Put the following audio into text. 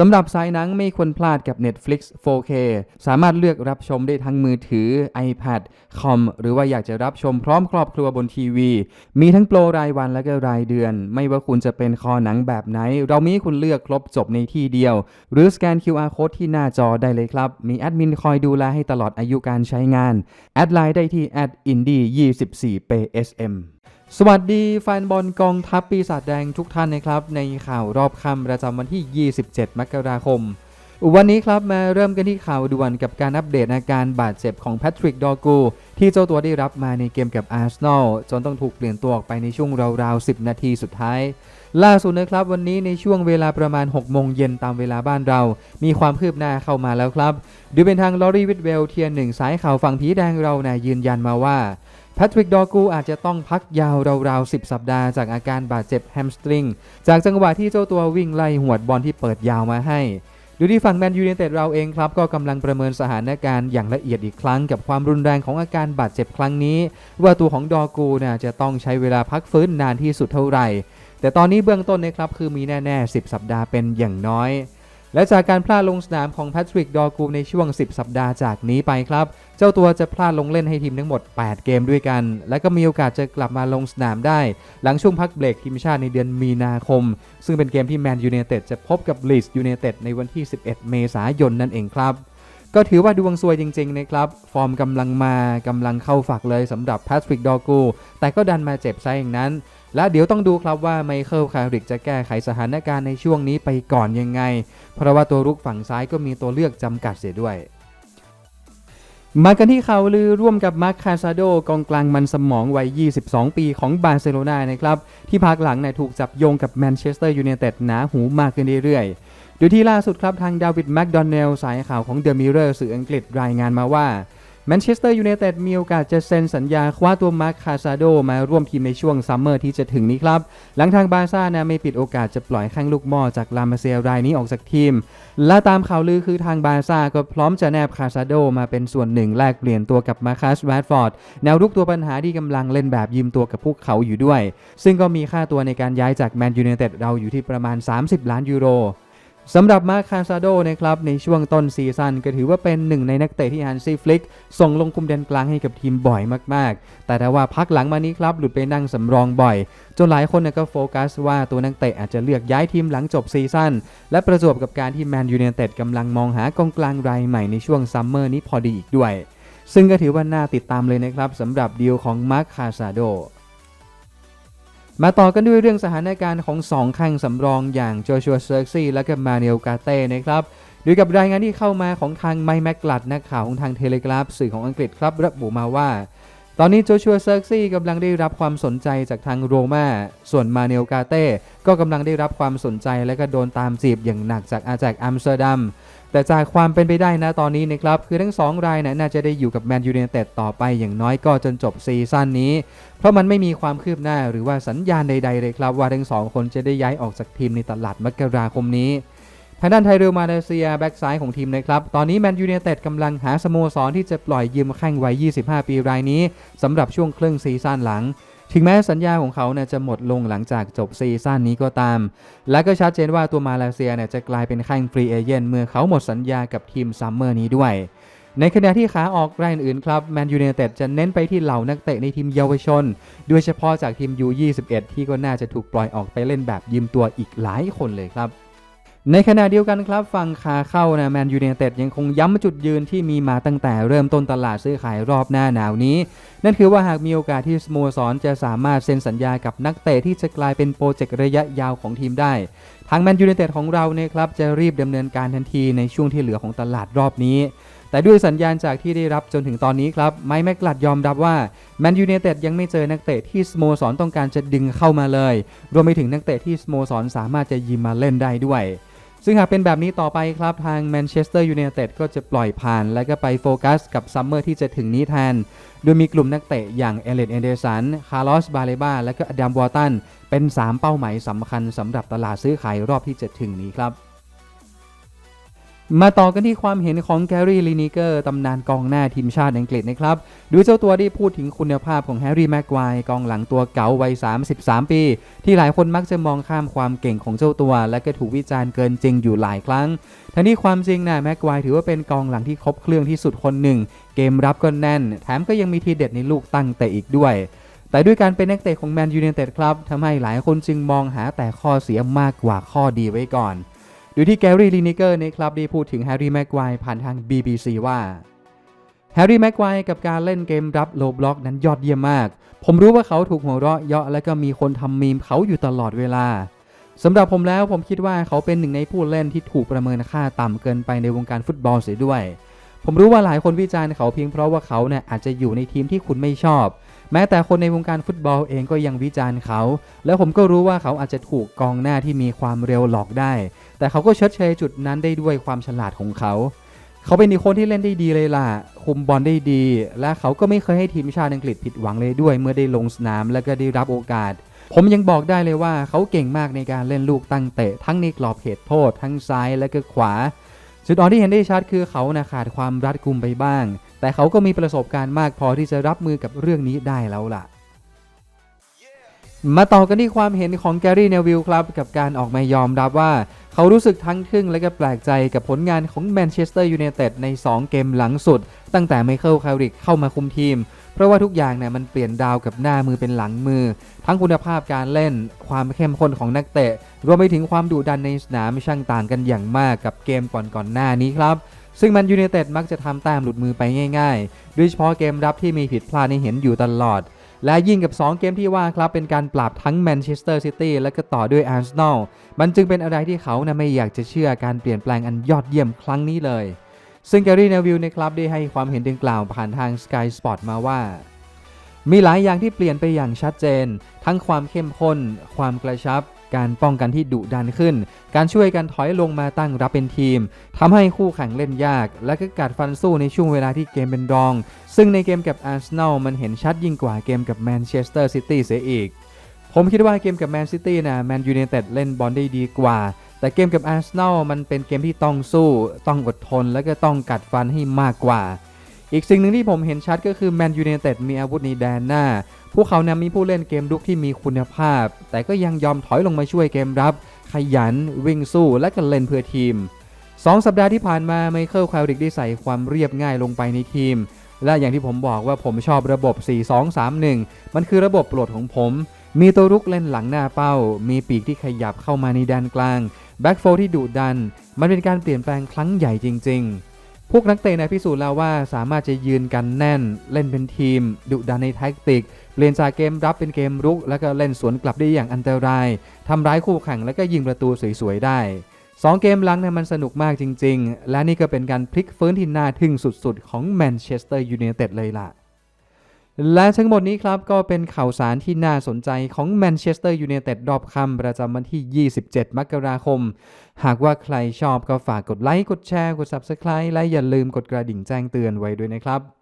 สำหรับสายหนังไม่ควรพลาดกับ Netflix 4K สามารถเลือกรับชมได้ทั้งมือถือ iPad คอม หรือว่าอยากจะรับชมพร้อมครอบครัวบนทีวี มีทั้งโปรรายวันและก็รายเดือน ไม่ว่าคุณจะเป็นคอหนังแบบไหน เรามีคุณเลือกครบจบในที่เดียว หรือสแกน QR code ที่หน้าจอได้เลยครับ มีแอดมินคอยดูแลให้ตลอดอายุการใช้งาน แอดไลน์ได้ที่ @indie24psm สวัสดีแฟนบอลกองทัพปีศาจแดงทุกท่านนะครับ ในข่าวรอบค่ำประจำวันที่ 27 มกราคม วันนี้ครับมาเริ่มกันที่ข่าวด่วนกับการอัปเดตอาการบาดเจ็บของแพทริกดอกูที่เจ้าตัวได้รับมาในเกมกับอาร์เซนอลจนต้องถูกเปลี่ยนตัวออกไปในช่วงราวๆ 10 นาทีสุดท้าย ล่าสุดนะครับวันนี้ในช่วงเวลาประมาณ 6 โมงเย็นตามเวลาบ้านเรา มีความคืบหน้าเข้ามาแล้วครับดูเป็นทางลอรี่วิดเวลเทียนหนึ่งสายข่าวฝั่งผีแดงเรานะยืนยันมาว่า แพทริกดอกูอาจจะต้องพักยาวราวๆ 10 สัปดาห์จากอาการบาดเจ็บแฮมสตริง จากจังหวะที่เจ้าตัววิ่งไล่หวดบอลที่เปิดยาวมาให้ ดูที่ฝั่งแมนยู i นเต็ดเราเองครับ ก็กำลังประเมินสถานการณ์อย่างละเอียดอีกครั้งกับความรุนแรงของอาการบาดเจ็บครั้งนี้ ว่าตัวของดอกูน่ะจะต้องใช้เวลาพักฟื้นนานที่สุดเท่าไหร่ แต่ตอนนี้เบื้องต้นนะครับคือมีแน่ๆ 10 สัปดาห์เป็นอย่างน้อย และจากการพลาดลงสนามของแพทริกดอกูในช่วง 10 สัปดาห์จากนี้ไปครับ เจ้าตัวจะพลาดลงเล่นให้ทีมทั้งหมด 8 เกมด้วยกัน และก็มีโอกาสจะกลับมาลงสนามได้ หลังช่วงพักเบรกทีมชาติในเดือนมีนาคม ซึ่งเป็นเกมที่แมนยู i นเต็ดจะพบกับลีสยู i นเต็ดในวันที่ 11 เมษายนนั่นเองครับ ก็ถือว่าดวงซวยจริงๆนะครับฟอร์มกำลังมากำลังเข้าฝักเลยสำหรับแพทริกดอกูแต่ก็ดันมาเจ็บซะอย่างนั้น และเดี๋ยวต้องดูครับว่าไมเคิลคาริกจะแก้ไขสถานการณ์ในช่วงนี้ไปก่อนยังไง เพราะว่าตัวรุกฝั่งซ้ายก็มีตัวเลือกจำกัดเสียด้วยมากันที่ข่าวลือร่วมกับมาร์คคาซาโดกองกลางมันสมองวัย 22 ปีของบาร์เซโลนานะครับ ที่พักหลังเนี่ยถูกจับโยงกับแมนเชสเตอร์ยูไนเต็ดหนาหูมากขึ้นเรื่อยๆ โดยที่ล่าสุดครับทางดาวิดแมคโดนัลสายข่าวของเดอะมิเรอร์สื่ออังกฤษรายงานมาว่า แมนเชสเตอร์ยูไนเต็ดมีโอกาสจะเซ็นสัญญาคว้าตัวมาร์คคาซาโดมาร่วมทีมในช่วงซัมเมอร์ที่จะถึงนี้ครับ หลังทางบาร์ซ่านะไม่ปิดโอกาสจะปล่อยแข้งลูกหม่อจากลามาเซียรายนี้ออกจากทีม และตามข่าวลือคือทางบาร์ซ่าก็พร้อมจะแนบคาซาโดมาเป็นส่วนหนึ่งแลกเปลี่ยนตัวกับมาคัสแวดฟอร์ดแนวรุกตัวปัญหาที่กำลังเล่นแบบยืมตัวกับพวกเขาอยู่ด้วย ซึ่งก็มีค่าตัวในการย้ายจากแมนยูไนเต็ดเราอยู่ที่ประมาณ 30 ล้านยูโร สำหรับมาร์คคาซาโดนะครับในช่วงต้นซีซั่นก็ถือว่าเป็นหนึ่งในนักเตะที่ฮันซีฟลิก ส่งลงคุมแดนกลางให้กับทีมบ่อยมากๆ แต่ถ้าว่าพักหลังมานี้ครับหลุดไปนั่งสำรองบ่อย จนหลายคนเนี่ยก็โฟกัสว่าตัวนักเตะอาจจะเลือกย้ายทีมหลังจบซีซั่นและประจวบกับการที่แมนยู i นเต็ดกำลังมองหากองกลางรายใหม่ในช่วงซัมเมอร์นี้พอดีอีกด้วย ซึ่งก็ถือว่าน่าติดตามเลยนะครับสำหรับดีลของมาร์คคาซาโด มาต่อกันด้วยเรื่องสถานการณ์ของ2แข้งสำรองอย่างโจชัวเซอร์ซี่และก็มาเนลกาเต้นะครับโดยกับรายงานที่เข้ามาของทางไมแมกลัดนักข่าวของทางเทเลกราฟสื่อของอังกฤษครับระบุมาว่า ตอนนี้โจชัวเซอร์ซี่กำลังได้รับความสนใจจากทางโรม่าส่วนมาเนลกาเต้ก็กำลังได้รับความสนใจและก็โดนตามจีบอย่างหนักจากอาจากอัมสเตอร์ดัม แต่จากความเป็นไปได้นะตอนนี้นะครับคือทั้ง 2 รายนะน่าจะได้อยู่กับแมนยู i นเต็ดต่อไปอย่างน้อยก็จนจบซีซั่นนี้ เพราะมันไม่มีความคืบหน้าหรือว่าสัญญาณใดๆเลยครับ ว่าทั้งสองคนจะได้ย้ายออกจากทีมในตลาดมกราคมนี้ทางด้านไทยเรลมาเลเซียแบ็กซ้ายของทีมนะครับ ตอนนี้แมนยู i นเต็ดกำลังหาสโมสรที่จะปล่อยยืมแข้งวัย 25 ปีรายนี้สำหรับช่วงครึ่งซีซั่นหลัง ถึงแม้สัญญาของเขาเนี่ยจะหมดลงหลังจากจบซีซั่นนี้ก็ตาม และก็ชัดเจนว่าตัวมาเลเซียเนี่ยจะกลายเป็นแข้งฟรีเอเจนต์เมื่อเขาหมดสัญญากับทีมซัมเมอร์นี้ด้วย ในขณะที่ขาออกรายอื่นครับแมนยู i นเต็ดจะเน้นไปที่เหล่านักเตะในทีมเยาวชน โดยเฉพาะจากทีม U21 ที่ก็น่าจะถูกปล่อยออกไปเล่นแบบยืมตัวอีกหลายคนเลยครับ ในขณะเดียวกันครับฝั่งขาเข้านะแมนยู i นเต็ดยังคงย้ำจุดยืนที่มีมาตั้งแต่เริ่มต้นตลาดซื้อขายรอบหน้าหนาวนี้ นั่นคือว่าหากมีโอกาสที่สโมสรจะสามารถเซ็นสัญญากับนักเตะที่จะกลายเป็นโปรเจกต์ระยะยาวของทีมได้ ทางแมนยู i นเต็ดของเราเนี่ยครับจะรีบดำเนินการทันทีในช่วงที่เหลือของตลาดรอบนี้แต่ด้วยสัญญาณจากที่ได้รับจนถึงตอนนี้ครับ ไมค์แมกลัดยอมรับว่าแมนยู i นเต็ดยังไม่เจอนักเตะที่สโมสรต้องการจะดึงเข้ามาเลย รวมไปถึงนักเตะที่สโมสรสามารถจะยิมมาเล่นได้ด้วย ซึ่งหากเป็นแบบนี้ต่อไปครับทางแมนเชสเตอร์ยูไนเต็ดก็จะปล่อยผ่าน และก็ไปโฟกัสกับซัมเมอร์ที่จะถึงนี้แทน โดยมีกลุ่มนักเตะอย่างเอเลนเอเดสัน คาร์ลอส บาเลบา และก็อดัมวอร์ตัน เป็น 3 เป้าหมายสำคัญสำหรับตลาดซื้อขายรอบที่จะถึงนี้ครับ มาต่อกันที่ความเห็นของแกรี่ลินิเกอร์ตำนานกองหน้าทีมชาติอังกฤษนะครับดยเจ้าตัวได้พูดถึงคุณภาพของแฮร์รี่แม็กควายกองหลังตัวเก๋าวัย 33 ปี ที่หลายคนมักจะมองข้ามความเก่งของเจ้าตัว และก็ถูกวิจารณ์เกินจริงอยู่หลายครั้งทั้งนี้ความจริงนะแม็กควายถือว่าเป็นกองหลังที่ครบเครื่องที่สุดคนหนึ่ง เกมรับก็แน่น แถมก็ยังมีทีเด็ดในลูกตั้งเตะอีกด้วยแต่ด้วยการเป็นนักเตะของแมนยู i นเต็ดครับทำให้หลายคนจึงมองหาแต่ข้อเสียมากกว่าข้อดีไว้ก่อน ดยที่แกรี่ลินิเกอร์ในครับได้พูดถึงแฮร์รี่แม็กควายผ่านทาง BBC ว่าแฮร์รี่แม็กควายกับการเล่นเกมรับโลบล็อกนั้นยอดเยี่ยมมาก ผมรู้ว่าเขาถูกหัวเราะเยาะและก็มีคนทำมีมเขาอยู่ตลอดเวลาสำหรับผมแล้วผมคิดว่าเขาเป็นหนึ่งในผู้เล่นที่ถูกประเมินค่าต่ำเกินไปในวงการฟุตบอลเสียด้วย ผมรู้ว่าหลายคนวิจารณ์เขาเพียงเพราะว่าเขาเนี่ยอาจจะอยู่ในทีมที่คุณไม่ชอบ แม้แต่คนในวงการฟุตบอลเองก็ยังวิจารณ์เขา แล้วผมก็รู้ว่าเขาอาจจะถูกกองหน้าที่มีความเร็วหลอกได้ แต่เขาก็ชดเชยจุดนั้นได้ด้วยความฉลาดของเขา เขาเป็นอีกคนที่เล่นได้ดีเลยล่ะ คุมบอลได้ดี และเขาก็ไม่เคยให้ทีมชาติอังกฤษผิดหวังเลยด้วย เมื่อได้ลงสนามและก็ได้รับโอกาส ผมยังบอกได้เลยว่าเขาเก่งมากในการเล่นลูกตั้งเตะ ทั้งในกรอบเขตโทษ ทั้งซ้ายและก็ขวา จุดอ่อนที่เห็นได้ชัดคือเขานะขาดความรัดกุมไปบ้าง แต่เขาก็มีประสบการณ์มากพอที่จะรับมือกับเรื่องนี้ได้แล้วล่ะ มาต่อกันที่ความเห็นของแกรี่เนวิลครับ กับการออกมายอมรับว่า เขารู้สึกทั้งทึ่งและก็แปลกใจกับผลงานของแมนเชสเตอร์ยูไนเต็ดใน 2 เกมหลังสุด ตั้งแต่ไมเคิลคาริกเข้ามาคุมทีม เพราะว่าทุกอย่างเนี่ยมันเปลี่ยนดาวกับหน้ามือเป็นหลังมือ ทั้งคุณภาพการเล่น ความเข้มข้นของนักเตะ รวมไปถึงความดุดันในสนามช่างต่างกันอย่างมากกับเกมก่อนๆหน้านี้ครับซึ่งมันยูไนเต็ดมักจะทำแต้มหลุดมือไปง่ายๆ โดยเฉพาะเกมรับที่มีผิดพลาดให้เห็นอยู่ตลอด และยิ่งกับ 2 เกมที่ว่าครับเป็นการปราบทั้งแมนเชสเตอร์ซิตี้และก็ต่อด้วยอาร์เซนอลมันจึงเป็นอะไรที่เขานะไม่อยากจะเชื่อการเปลี่ยนแปลงอันยอดเยี่ยมครั้งนี้เลย ซึ่งแกรี่เนวิลในครับได้ให้ความเห็นดังกล่าวผ่านทาง Sky Sport มาว่ามีหลายอย่างที่เปลี่ยนไปอย่างชัดเจน ทั้งความเข้มข้น ความกระชับ การป้องกันที่ดุดันขึ้น การช่วยกันถอยลงมาตั้งรับเป็นทีมทำให้คู่แข่งเล่นยาก และก็กัดฟันสู้ในช่วงเวลาที่เกมเป็นรอง ซึ่งในเกมกับอาร์เซนอลมันเห็นชัดยิ่งกว่าเกมกับแมนเชสเตอร์ซิตี้เสียอีก ผมคิดว่าเกมกับแมนซิตี้นะแมนยู i นเต็ดเล่นบอลได้ดีกว่า แต่เกมกับอาร์เซนอลมันเป็นเกมที่ต้องสู้ ต้องอดทน และก็ต้องกัดฟันให้มากกว่า อีกสิ่งหนึ่งที่ผมเห็นชัดก็คือแมนยู i นเต็ดมีอาวุธในแดนหน้า พวกเขานะมีผู้เล่นเกมรุกที่มีคุณภาพ แต่ก็ยังยอมถอยลงมาช่วยเกมรับ ขยัน วิ่งสู้ และก็เล่นเพื่อทีม 2 สัปดาห์ที่ผ่านมาไมเคิลคาริกได้ใส่ความเรียบง่ายลงไปในทีม และอย่างที่ผมบอกว่าผมชอบระบบ 4-2-3-1 มันคือระบบโปรดของผม มีตัวรุกเล่นหลังหน้าเป้า มีปีกที่ขยับเข้ามาในแดนกลางแบ็กโฟที่ดุดัน มันเป็นการเปลี่ยนแปลงครั้งใหญ่จริง ๆ พวกนักเตะนะพิสูจน์แล้วว่าสามารถจะยืนกันแน่น เล่นเป็นทีม ดุดันในแท็กติก เปลี่ยนจากเกมรับเป็นเกมรุก แล้วก็เล่นสวนกลับได้อย่างอันตรายทำร้ายคู่แข่งแล้วก็ยิงประตูสวยๆได้2เกมหลังเนี่ยมันสนุกมากจริง ๆ และนี่ก็เป็นการพลิกฟื้นที่น่าทึ่งสุดๆ ของแมนเชสเตอร์ยูไนเต็ดเลยล่ะ และทั้งหมดนี้ครับ ก็เป็นข่าวสารที่น่าสนใจของแมนเชสเตอร์ยูไนเต็ดรอบค่ำประจำวันที่ 27 มกราคม หากว่าใครชอบก็ฝากกดไลค์ กดแชร์ กด Subscribe และอย่าลืมกดกระดิ่งแจ้งเตือนไว้ด้วยนะครับ